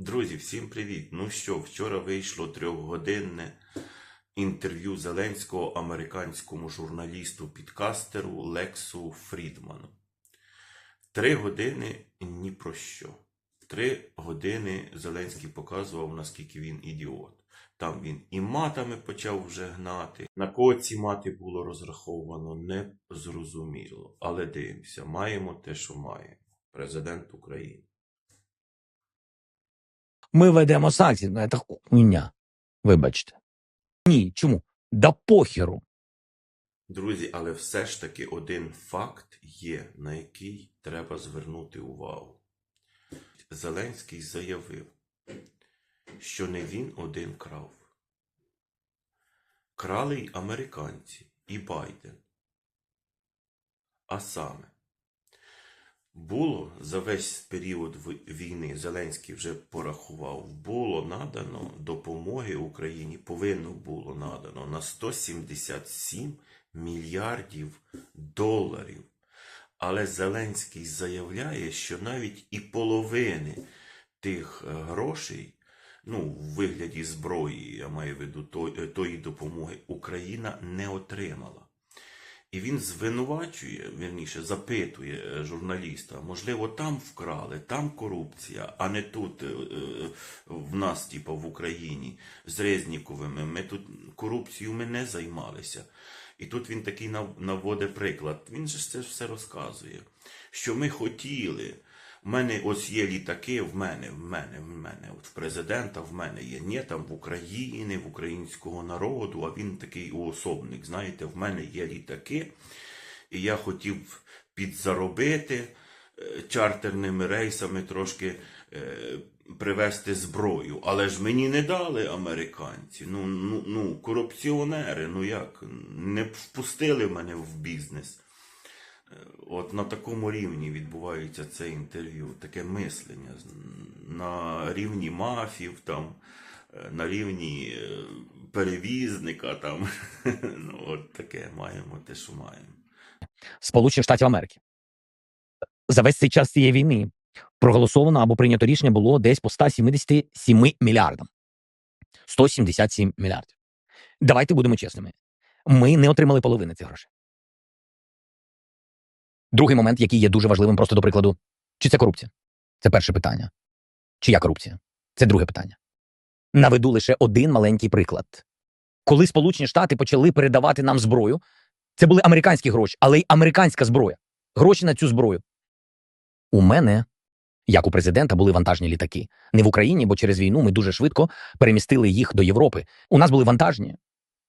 Друзі, всім привіт! Ну що, вчора вийшло трьохгодинне інтерв'ю Зеленського американському журналісту підкастеру Лексу Фрідману. Три години ні про що. Три години Зеленський показував, наскільки він ідіот. Там він і матами почав вже гнати. На кого ці мати було розраховано, не зрозуміло. Але дивимося, маємо те, що маємо. Президент України. Ми ведемо санкції. Ну, це хуйня. Вибачте. Ні, чому? Да похеру. Друзі, але все ж таки один факт є, на який треба звернути увагу. Зеленський заявив, що не він один крав. Крали й американці, і Байден. А саме, було за весь період війни, Зеленський вже порахував, було надано допомоги Україні, повинно було надано на 177 мільярдів доларів. Але Зеленський заявляє, що навіть і половини тих е, грошей, ну, в вигляді зброї, я маю в виду е, тої допомоги, Україна не отримала. І він звинувачує, вірніше, запитує е, журналіста, можливо, там вкрали, там корупція, а не тут е, е, в нас, типу, в Україні, з Резніковими. Ми тут корупцію ми не займалися. І тут він такий наводить приклад. Він же це все розказує, що ми хотіли. В мене ось є літаки, в мене, в мене, в мене, от в президента в мене є. Ні, там в Україні, в українського народу, а він такий уособник. Знаєте, в мене є літаки, і я хотів підзаробити е, чартерними рейсами трошки е, привезти зброю. Але ж мені не дали американці. Ну, ну, ну, корупціонери, ну як, не впустили мене в бізнес. Е, От на такому рівні відбувається це інтерв'ю, таке мислення на рівні мафів, там, е, на рівні е, перевізника, там. ну, от таке маємо те, що маємо. Сполучених Штатів Америки. За весь цей час цієї війни проголосовано або прийнято рішення було десь по 177 мільярдам. 177 мільярдів. Давайте будемо чесними. Ми не отримали половини цих грошей. Другий момент, який є дуже важливим, просто до прикладу, чи це корупція? Це перше питання. Чия корупція? Це друге питання. Наведу лише один маленький приклад. Коли Сполучені Штати почали передавати нам зброю, це були американські гроші, але й американська зброя. Гроші на цю зброю. У мене, як у президента, були вантажні літаки. Не в Україні, бо через війну ми дуже швидко перемістили їх до Європи. У нас були вантажні.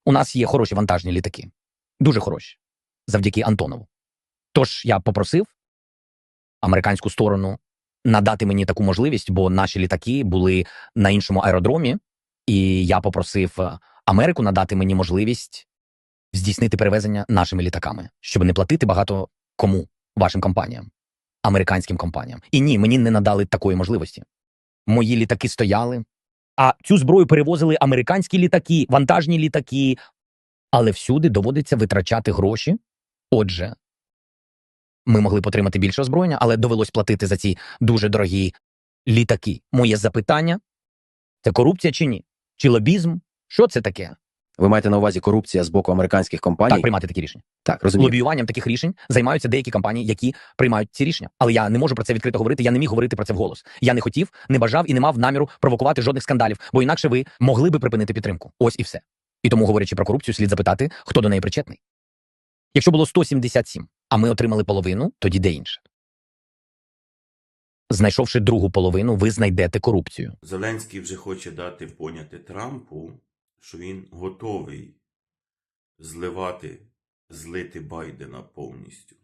У нас є хороші вантажні літаки. Дуже хороші. Завдяки Антонову. Тож я попросив американську сторону надати мені таку можливість, бо наші літаки були на іншому аеродромі, і я попросив е, Америку надати мені можливість здійснити перевезення нашими літаками, щоб не платити багато кому вашим компаніям, американським компаніям. І ні, мені не надали такої можливості. Мої літаки стояли, а цю зброю перевозили американські літаки, вантажні літаки. Але всюди доводиться витрачати гроші. Отже, ми могли б отримати більше озброєння, але довелось платити за ці дуже дорогі літаки. Моє запитання: це корупція чи ні? Чи лобізм? Що це таке? Ви маєте на увазі корупція з боку американських компаній? Так, приймати такі рішення. Так, розумію. Лобіюванням таких рішень займаються деякі компанії, які приймають ці рішення. Але я не можу про це відкрито говорити. Я не міг говорити про це вголос. Я не хотів, не бажав і не мав наміру провокувати жодних скандалів, бо інакше ви могли би припинити підтримку. Ось і все. І тому, говорячи про корупцію, слід запитати, хто до неї причетний. Якщо було 177, а ми отримали половину, тоді де інше. Знайшовши другу половину, ви знайдете корупцію. Зеленський вже хоче дати поняти Трампу, що він готовий зливати, злити Байдена повністю.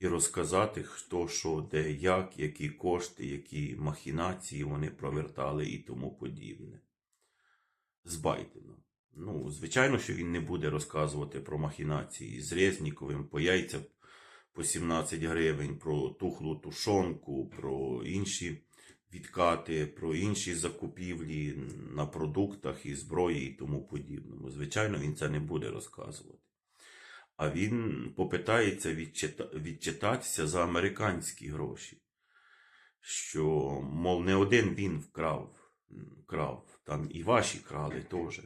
І розказати, хто що, де, як, які кошти, які махінації вони провертали і тому подібне. З Байденом. Ну, звичайно, що він не буде розказувати про махінації з Резніковим, по яйця по 17 гривень, про тухлу тушонку, про інші відкати, про інші закупівлі на продуктах і зброї і тому подібному. Звичайно, він це не буде розказувати. А він попитається відчита... відчитатися за американські гроші. що, мов, не один він вкрав, м, крав, там і ваші крали теж.